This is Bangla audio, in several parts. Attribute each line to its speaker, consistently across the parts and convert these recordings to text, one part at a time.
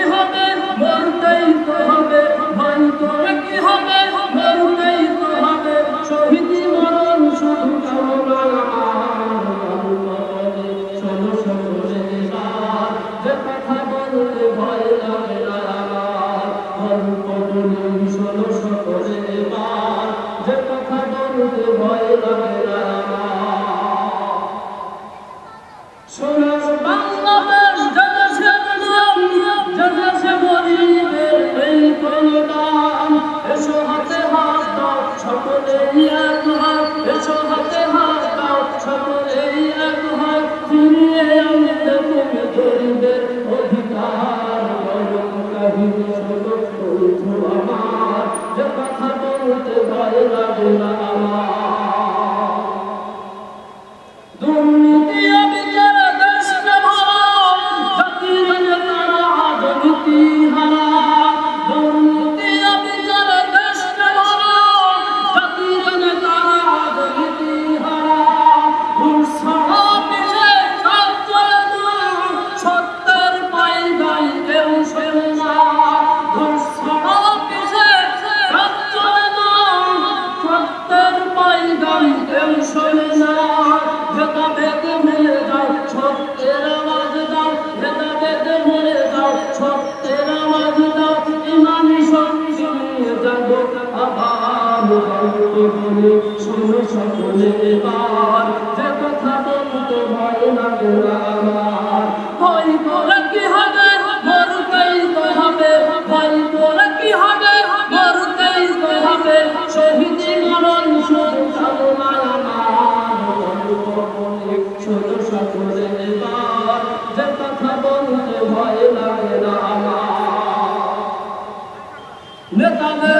Speaker 1: কি হবে? মরতেই তো হবে ভয় করে কি হবে? মরতেই তো হবে। শহীদ মরণ শুধু কামনা শোনো এবার, যে কথা বলতে ভয় লাগে শোনো ভয় লাগে না ভয় এবার যে কথা বলতে ভয় লাগে আমার, ভয় করে কি হবে? মরতেই তো হবে, ভয় করে কি হবে? মরতেই তো হবে, শহীদ মরণ শুধু ছোট সকলে যে কথা বলতে ভয় লাগে না আমার। নেতাদের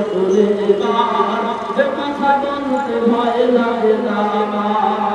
Speaker 1: এবার যে কথা বলতে ভয় লাগে না